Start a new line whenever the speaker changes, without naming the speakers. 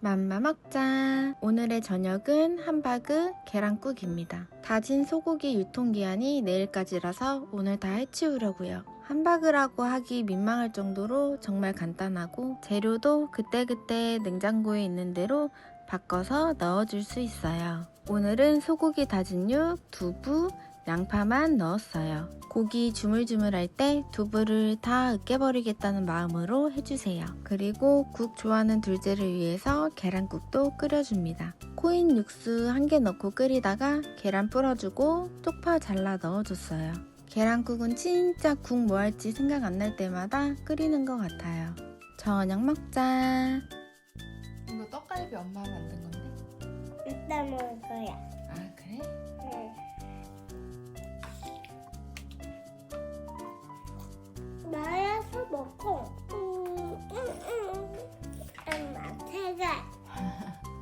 맘마 먹자. 오늘의 저녁은 함바그 계란국입니다. 다진 소고기 유통기한이 내일까지라서 오늘 다 해치우려고요. 함바그라고 하기 민망할 정도로 정말 간단하고 재료도 그때그때 냉장고에 있는 대로 바꿔서 넣어줄 수 있어요. 오늘은 소고기 다진 육, 두부, 양파만 넣었어요. 고기 주물주물할 때 두부를 다 으깨버리겠다는 마음으로 해주세요. 그리고 국 좋아하는 둘째를 위해서 계란국도 끓여줍니다. 코인 육수 한 개 넣고 끓이다가 계란 불어주고 쪽파 잘라 넣어줬어요. 계란국은 진짜 국 뭐 할지 생각 안 날 때마다 끓이는 것 같아요. 저녁 먹자.
이거 떡갈비 엄마가 만든 건데?
이따 먹을 거야.
아 그래?
응. 在。